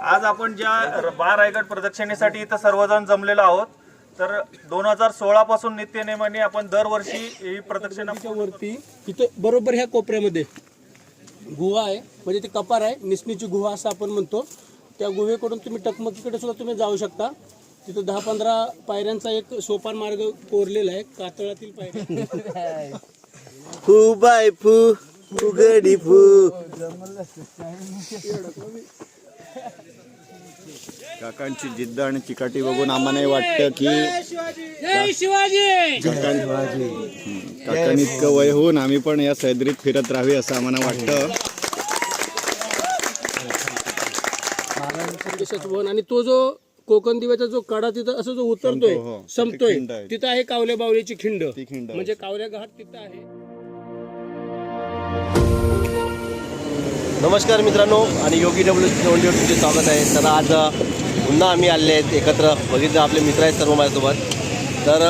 आज आपण ज्या बा रायगड प्रदक्षिणेसाठी इथं सर्वजण जमलेलो आहोत तर दोन हजार सोळा पासून नित्यनेमाने आपण दरवर्षी ही प्रदक्षिणा वरती इथं बरोबर ह्या कोपऱ्यामध्ये गुहा आहे. म्हणजे ती कपार आहे निसनीची गुहा असं आपण म्हणतो. त्या गुहेकडून तुम्ही टकमकीकडे सुद्धा तुम्ही जाऊ शकता. तिथं दहा पंधरा पायऱ्यांचा एक सोपान मार्ग कोरलेला आहे कातळातील पायऱ्या. फू बाय फू फुगडी फू. काकांची जिद्द आणि चिकाटी बघून आम्हाला वाटतं की जय शिवाजी काकांनी इतकं वय होऊन आम्ही पण या सैद्रीत फिरत राहावे असं आम्हाला वाटतं आणि तो जो कोकण दिव्याचा जो कडा तिथं असं जो उतरतोय संपतो, हो. संपतोय तिथे आहे. कावल्या बावळीची खिंड ती खिंड आहे. म्हणजे कावल्या घाट तिथं आहे नमस्कार मित्रांनो आणि योगी डब्ल्यू सेवनटी तुमचे स्वागत आहे. तर आज पुन्हा आम्ही आले आहेत एकत्र. बघितलं आपले मित्र आहेत सर्व माझ्यासोबत. तर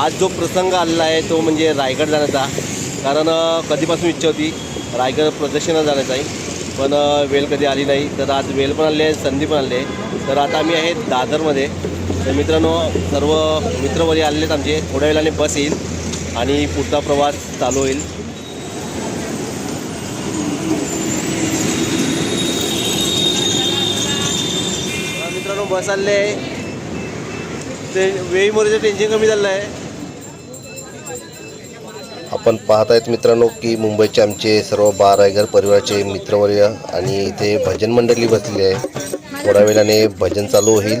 आज जो प्रसंग आलेला आहे तो म्हणजे रायगड जाण्याचा. कारण कधीपासून इच्छा होती रायगड प्रदर्शनात जाण्याचा आहे. पण वेल वेळ कधी आली नाही. तर आज वेळ पण आली आहे संधी पण आली आहे. तर आता आम्ही आहे दादरमध्ये. तर मित्रांनो सर्व मित्रवरी आलेले आहेत आमचे. थोड्या वेळाने बस येईल आणि पुढचा प्रवास चालू होईल हा, मित्रांनो बस आले आहे. ते वेळीमुळे टेन्शन कमी झालं आहे. आपण पाहत आहेत मित्रांनो की मुंबईचे आमचे सर्व बारायगर परिवाराचे मित्रवर्य आणि इथे भजन मंडळी बसलेली आहे. थोड्या वेळाने भजन चालू होईल.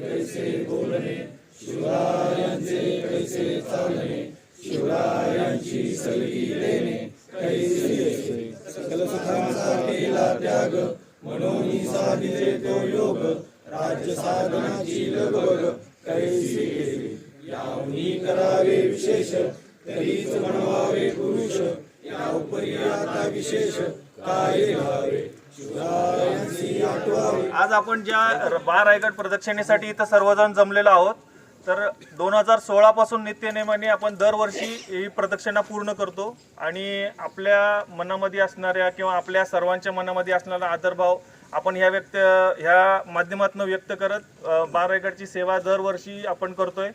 कैसे बोलणे शिवरायांचे कैसे चालणे शिवरायांची सलगी देणे कैसे सकल सुखांचा केला त्याग म्हणून साधिले तो योग राज्य साधनाची लगबग कैसे यावनी करावे विशेष आज आपण ज्या र- बा रायगड प्रदक्षिणेसाठी इथं सर्वजण जमलेलो आहोत तर दोन हजार सोळा पासून नित्यनेमाने आपण दरवर्षी ही प्रदक्षिणा पूर्ण करतो. आणि आपल्या मनामध्ये असणाऱ्या किंवा आपल्या सर्वांच्या मनामध्ये असणारा आदरभाव आपण ह्या व्यक्त ह्या माध्यमातून व्यक्त करत बार बा रायगडची सेवा दरवर्षी आपण करतोय.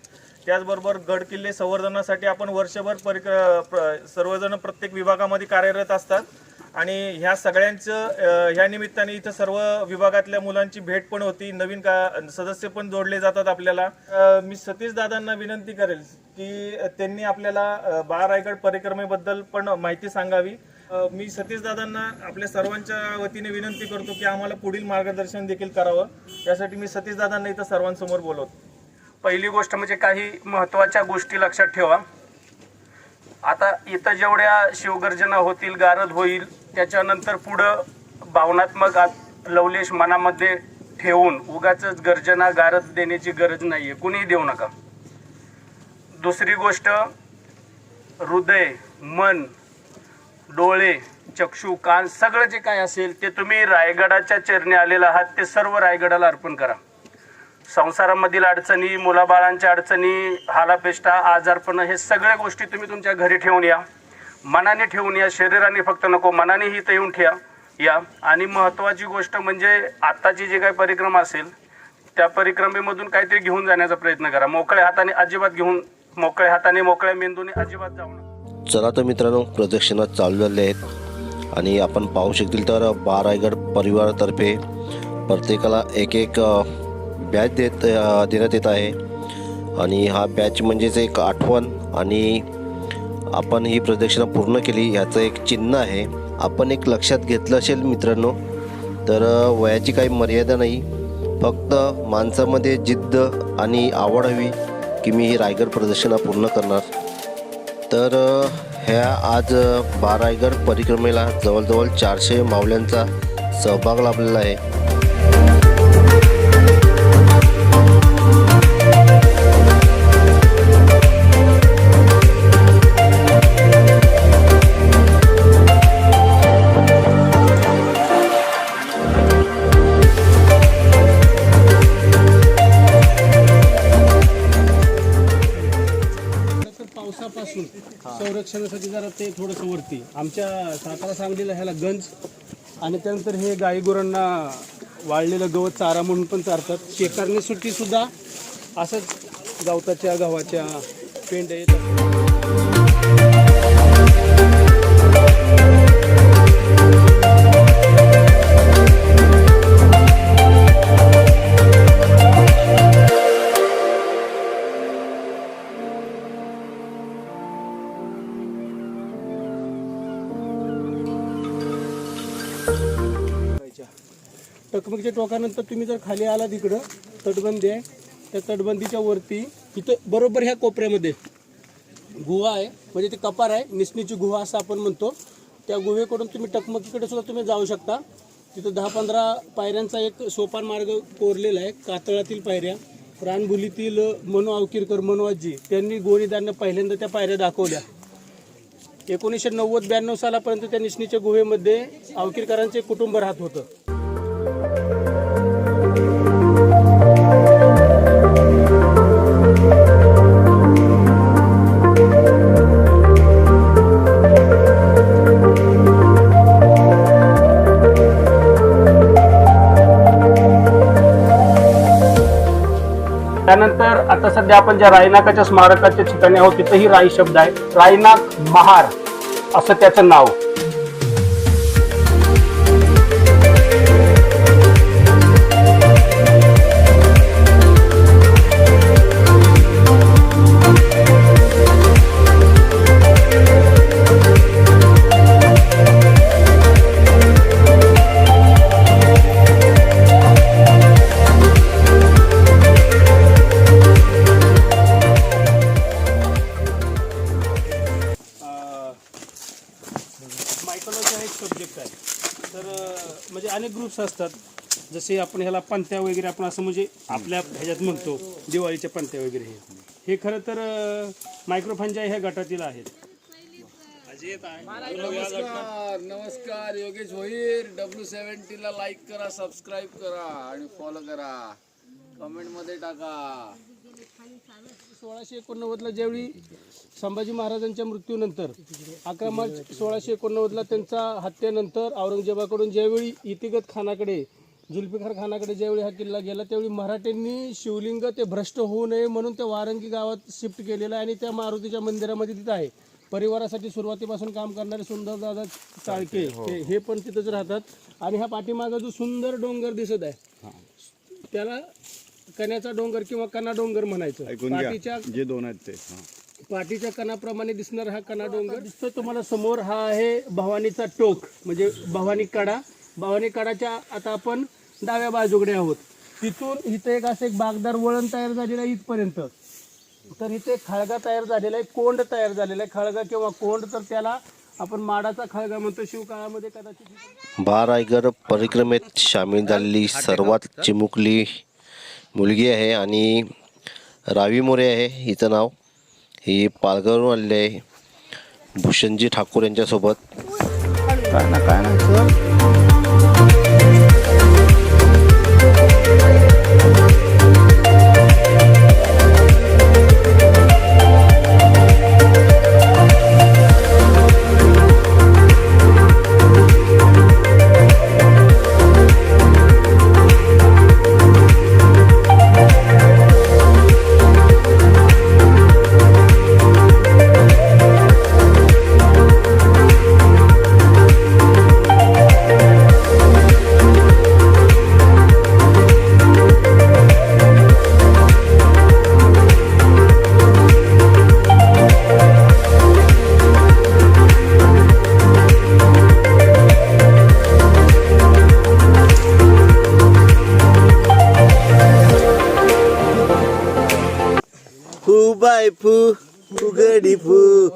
त्याचबरोबर गड किल्ले संवर्धनासाठी आपण वर्षभर परिक प्र- सर्वजण प्रत्येक विभागामध्ये कार्यरत असतात. आणि ह्या सगळ्यांचं ह्या निमित्ताने इथं सर्व विभागातल्या मुलांची भेट पण होती. नवीन का सदस्य पण जोडले जातात आपल्याला. मी सतीश दादांना विनंती करेल की त्यांनी आपल्याला बाळ रायगड परिक्रमेबद्दल पण माहिती सांगावी. मी सतीश दादांना आपल्या सर्वांच्या वतीने विनंती करतो की आम्हाला पुढील मार्गदर्शन देखील करावं. यासाठी मी सतीश दादांना इथं सर्वांसमोर बोलवतो. पहिली गोष्ट म्हणजे काही महत्त्वाच्या गोष्टी लक्षात ठेवा. आता इथं जेवढ्या शिवगर्जना होतील गारद होईल त्याच्यानंतर पुढं भावनात्मक आत- लवलेश मनामध्ये ठेवून उगाच गर्जना गारद देण्याची गरज नाही आहे कुणीही देऊ नका. दुसरी गोष्ट हृदय मन डोळे चक्षू कान सगळं जे काय असेल ते तुम्ही रायगडाच्या चरणी आलेलं आहात ते सर्व रायगडाला अर्पण करा. संसारामधील अडचणी मुलाबाळांच्या अडचणी हालापेष्टा आजारपणं हे सगळ्या गोष्टी तुम्ही तुमच्या घरी ठेवून या. मनाने ठेवून या शरीराने फक्त नको मनाने ही येऊन ठेवा या. आणि महत्त्वाची गोष्ट म्हणजे आत्ताची जी काही परिक्रमा असेल त्या परिक्रमेमधून काहीतरी घेऊन जाण्याचा प्रयत्न करा. मोकळ्या हाताने अजिबात घेऊन मोकळ्या हाताने मोकळ्या मेंदूने अजिबात जाऊ चला तर मित्रांनो प्रदक्षिणा चालू झाले आहेत. आणि आपण पाहू शकतील तर बारायगड परिवारातर्फे प्रत्येकाला एक एक बॅच देत देण्यात येत आहे. आणि हा बॅच म्हणजेच एक आठवण. आणि आपण ही प्रदक्षिणा पूर्ण केली ह्याचं एक चिन्ह आहे. आपण एक लक्षात घेतलं असेल मित्रांनो तर वयाची काही मर्यादा नाही. फक्त माणसामध्ये जिद्द आणि आवड हवी की मी ही रायगड प्रदक्षिणा पूर्ण करणार. तर ह्या आज बारायगड बा रायगड परिक्रमेला जवळजवळ चारशे मावल्यांचा सहभाग लाभलेला आहे. पावसापासून संरक्षणासाठी जरा ते थोडंसं वरती. आमच्या सातारा सांगलीला ह्याला गंज आणि त्यानंतर हे गाई गुरांना वाळलेलं गवत चारा म्हणून पण चारतात. शेकारण्यासाठी सुद्धा असंच गवताच्या गव्हाच्या पेंड येतात. टकमकीच्या टकमकीच्या टोकानंतर तुम्ही जर खाली आला तिकडं तटबंदी आहे. त्या तटबंदीच्या वरती इथं बरोबर ह्या कोपऱ्यामध्ये गुहा आहे. म्हणजे ते कपार आहे निसणीची गुहा असं आपण म्हणतो. त्या गुहेकडून तुम्ही टकमकीकडे सुद्धा तुम्ही जाऊ शकता. तिथं दहा पंधरा पायऱ्यांचा एक सोपान मार्ग कोरलेला आहे कातळातील पायऱ्या. प्राणभुलीतील मनो अवकिरकर मनोआजी त्यांनी गोरीदारनं पहिल्यांदा त्या पायऱ्या दाखवल्या. एकोणीसशे नव्वद ब्याण्णव सालापर्यंत त्या निसणीच्या गुहेमध्ये आवकीरकरांचे कुटुंब राहत होतं. सध्या आपण ज्या रायनाकाच्या स्मारकाच्या ठिकाणी आहोत तिथंही राई शब्द आहे. रायनाक महार असं त्याचं नाव. असतात. जसे आपण ह्याला पंथ्या वगैरे आपण असं म्हणजे आपल्या ह्याच्यात म्हणतो दिवाळीच्या पंथ्या वगैरे हे. हे खरं तर मायक्रोफांच्या ह्या गटातील आहेत. नमस्कार नमस्कार योगेश भोईर. डब्ल्यू सेव्हन्टीला लाईक करा सबस्क्राईब करा आणि फॉलो करा. कमेंटमध्ये टाका. सोळाशे एकोणनव्वदला ज्यावेळी संभाजी महाराजांच्या मृत्यूनंतर अकरा मार्च सोळाशे एकोणनव्वदला त्यांच्या हत्येनंतर औरंगजेबाकडून ज्यावेळी इतिगत खानाकडे जुल्फिकार खानाकडे ज्यावेळी हा किल्ला गेला त्यावेळी मराठ्यांनी शिवलिंग ते भ्रष्ट होऊ नये म्हणून त्या वारंगी गावात शिफ्ट केलेलं आहे आणि त्या मारुतीच्या मंदिरामध्ये तिथं आहे. परिवारासाठी सुरुवातीपासून काम करणारे सुंदरदादा चाळके हे. हे पण तिथंच राहतात. आणि ह्या पाठीमागं जो सुंदर डोंगर दिसत आहे त्याला कण्याचा डोंगर किंवा कना डोंगर म्हणायचं. ऐकून घ्या. पाठीच्या जे दोन आहेत ते. हा. पाठीच्या कणाप्रमाणे दिसणार हा कणा डोंगर. दिसतो तुम्हाला समोर हा आहे भवानीचा टोक म्हणजे भवानी कडा. भवानी कडाच्या आता आपण डाव्या बाजूकडे आहोत. तिथून इथे एक असं एक बागदार वळण तयार झालेलं आहे इथपर्यंत. तर इथे खळगा तयार झालेला आहे कोंड तयार झालेला आहे. खळगा किंवा कोंड तर त्याला आपण माडाचा खळगा म्हणतो. शिवकाळामध्ये कदाचित बा रायगड परिक्रमेत सामील झालेली सर्वात चिमुकली मुलगी आहे आणि रावी मोरे आहे हिचं नाव. ही पालघरवरून आलेली आहे. भूषणजी ठाकूर यांच्यासोबत. काय ना काय ना सर हाय फू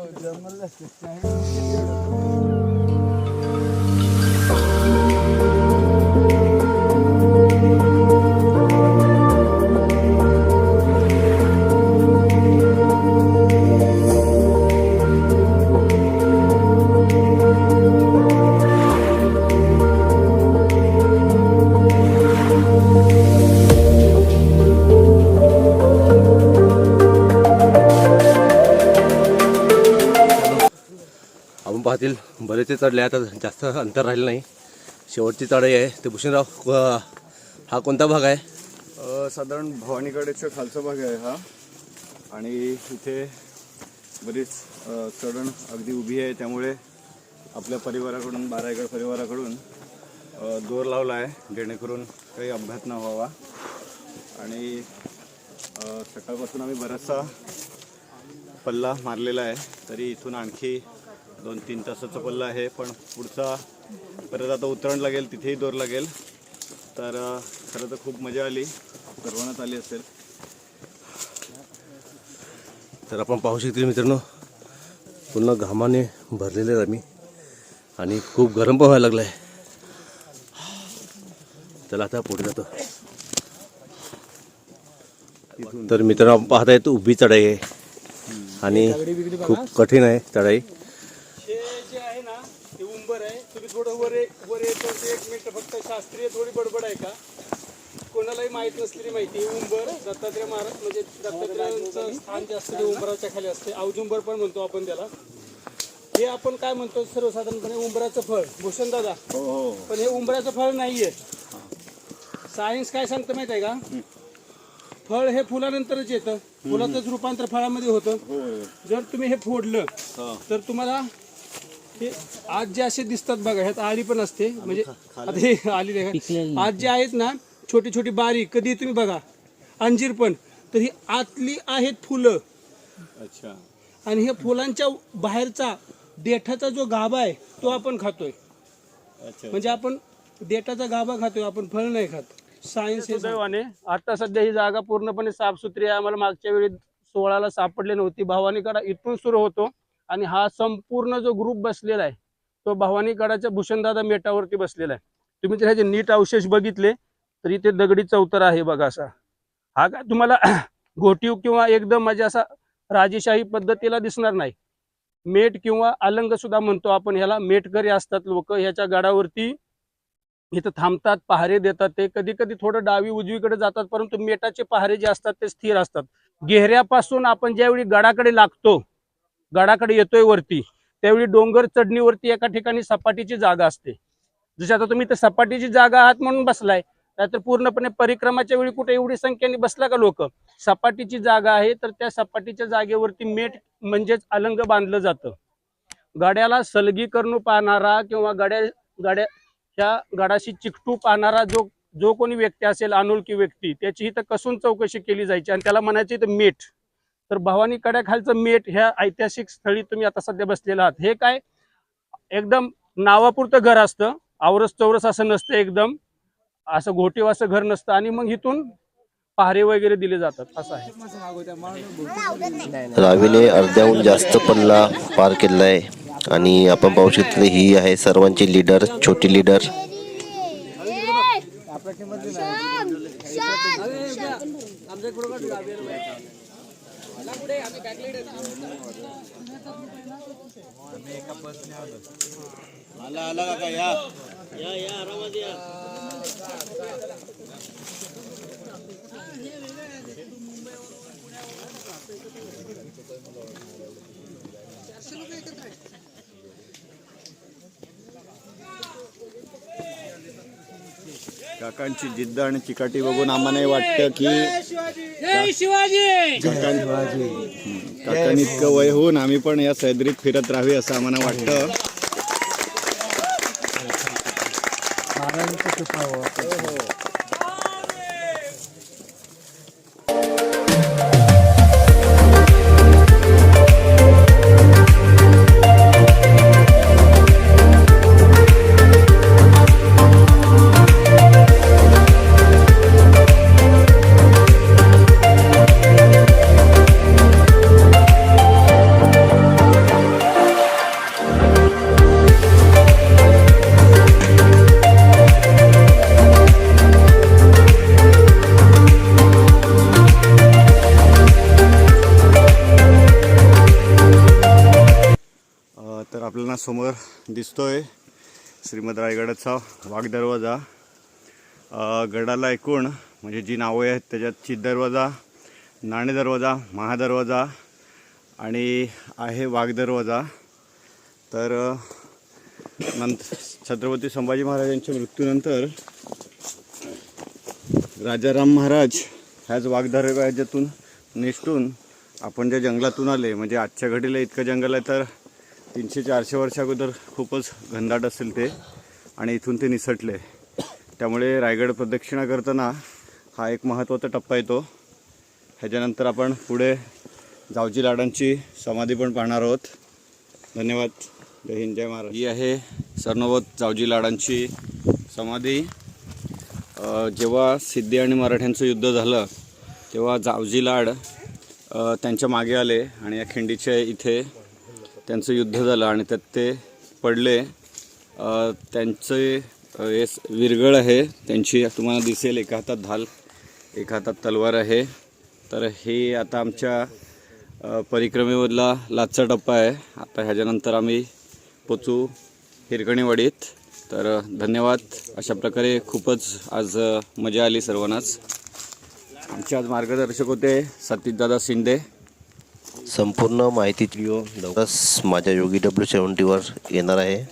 पाहतील बरेचसे चढले आता जास्त अंतर राहिलं नाही. शेवटची चढाई आहे. ते भूषणराव हा कोणता भाग आहे? साधारण भवानीकडेचा खालचा भाग आहे हा. आणि इथे बरीच चढण अगदी उभी आहे. त्यामुळे आपल्या परिवाराकडून बारायगड परिवाराकडून दोर लावला आहे. जेणेकरून काही अपघात न व्हावा. आणि सकाळपासून आम्ही बराचसा पल्ला मारलेला आहे. तरी इथून आणखी दोन तीन तासाचा पल्ला आहे पण पुढचा परत आता उतरण लागेल तिथेही दोर लागेल. तर खरं तर खूप मजा आली. गर्वण्यात आली असेल. तर आपण पाहू शकतील मित्रांनो पूर्ण घामाने भरलेले आहेत आम्ही. आणि खूप गरम पण व्हायला लागलं आहे चला आता पुढे जातो. तर मित्रांनो आपण पाहता येतो उभी चढाई आहे. आणि खूप कठीण आहे चढाई हे जे आहे ना ते उंबर आहे तुम्ही थोडं वर वर येतो ते एक मिनिट फक्त शास्त्रीय थोडी बडबड आहे का? कोणालाही माहीत नसलेली माहिती. उंबर दत्तात्रय महाराज म्हणजे दत्तात्रयांचं स्थान जे असतं ते उंबराच्या खाली असते. औजुंबर पण म्हणतो आपण त्याला. हे आपण काय म्हणतो? सर्वसाधारणपणे उंबराचं फळ. भूषण दादा. हो हो. पण हे उंबराचं फळ नाहीये. सायन्स काय सांगतं माहीत आहे का? फळ हे फुलानंतरच येतं. फुलाचंच रूपांतर फळामध्ये होतं. जर तुम्ही हे फोडलं तर तुम्हाला हे आज जे असे दिसतात बघा ह्यात आळी पण असते. म्हणजे आता हे आली देखा आज जे आहेत ना छोटी छोटी बारीक कधी तुम्ही बघा अंजीर पण तर ही आतली आहेत फुलं. अच्छा. आणि हे फुलांच्या बाहेरचा देठाचा जो गाभा आहे तो आपण खातोय. अच्छा. म्हणजे आपण देठाचा गाभा खातोय आपण फळ नाही खात. सायन्स हे दैवाने आता सध्या ही जागा पूर्णपणे साफसुथरी आहे. आम्हाला मागच्या वेळी सोळाला सापडली नव्हती. भवानीकडा इथून सुरू होतो. आणि हा संपूर्ण जो ग्रुप बसलेला आहे तो भवानीगडाच्या भूषणदादा मेटावरती बसलेला आहे. तुम्ही जर ह्याचे नीट अवशेष बघितले तर इथे दगडी चौतर आहे बघा असा. हा काय तुम्हाला घोटीव किंवा एकदम म्हणजे असा राजेशाही पद्धतीला दिसणार नाही. मेट किंवा अलंग सुद्धा म्हणतो आपण ह्याला मेटकरी असतात लोक ह्याच्या गडावरती इथं थांबतात पहारे देतात ते. कधी कधी थोडं डावी उजवीकडे जातात परंतु मेटाचे पहारे जे असतात ते स्थिर असतात. गेहऱ्यापासून आपण ज्यावेळी गडाकडे लागतो गडाकडे येतोय वरती त्यावेळी डोंगर चढणीवरती एका ठिकाणी सपाटीची जागा असते. जशी आता तुम्ही तर सपाटीची जागा आहात म्हणून बसलाय नाहीतर पूर्णपणे परिक्रमाच्या वेळी कुठे एवढी संख्येने बसला का लोक? सपाटीची जागा आहे तर त्या सपाटीच्या जागेवरती मेट म्हणजेच अलंग बांधलं जातं. गड्याला सलगी करणू पाहणारा किंवा गड्या गड्या ह्या गडाशी चिकटू पाहणारा जो जो कोणी व्यक्ती असेल अनोळखी व्यक्ती त्याची इथं कसून चौकशी केली जायची? आणि त्याला म्हणायची इथं मेट. तर भवानी कड्याखालचं मेट ह्या ऐतिहासिक स्थळी तुम्ही आता सध्या बसलेला आहात हे काय एकदम नावापुरतं घर असतं आवरस चौरस असं नसतं एकदम असं घोटीव असं घर नसतं आणि मग इथून पहारे वगैरे दिले जातात असं आहे रावीने अर्ध्याहून जास्त पल्ला पार केलेला आहे आणि आपण पाहू शकतो ही आहे सर्वांची लीडर छोटी लीडर मला आला काका या. या या आरामात या. काकांची जिद्द आणि चिकाटी बघून आम्हाला वाटतं की काकां- काकांनी इतकं वय होऊन आम्ही पण या सैद्रीत फिरत राहावे असं आम्हाला वाटतं. समोर दिसतोय श्रीमद रायगडाचा वाघ दरवाजा गडाला एकूण म्हणजे जी नावं आहेत त्याच्यात चित दरवाजा नाणे दरवाजा महादरवाजा आणि आहे वाघ दरवाजा तर नंतर छत्रपती संभाजी महाराजांच्या मृत्यूनंतर राजाराम महाराज ह्याच वाघदरवाज्यातून निष्ठून आपण ज्या जंगलातून आले म्हणजे आजच्या घडीला इतकं जंगल आहे तर तीनशे चारशे वर्षा अगोदर खूपच घनदाट असेल ते आणि इथून ते निसटले. त्यामुळे रायगड प्रदक्षिणा करताना हा एक महत्त्वाचा टप्पा येतो. ह्याच्यानंतर आपण पुढे जावजी लाडांची समाधी पण पाहणार आहोत. धन्यवाद. जय हिंद जय महाराज ही आहे सरनोबत जावजी लाडांची समाधी. जेव्हा सिद्धी आणि मराठ्यांचं युद्ध झालं तेव्हा जावजी लाड त्यांच्या मागे आले आणि या खिंडीच्या इथे त्यांचं युद्ध झालं आणि त्यात ते पडले. त्यांचे हे विरगळ आहे. त्यांची तुम्हाला दिसेल एका हातात ढाल एका हातात तलवार आहे. तर हे आता आमच्या परिक्रमेमधला लाचचा टप्पा आहे. आता ह्याच्यानंतर आम्ही पोचू हिरकणीवाडीत. तर धन्यवाद. अशा प्रकारे खूपच आज मजा आली सर्वांनाच. आमचे आज मार्गदर्शक होते सतीशदादा शिंदे. संपूर्ण माहिती व्हिडिओ लवकरच माझ्या योगी डब्ल्यू सेवन्टीवर येणार आहे.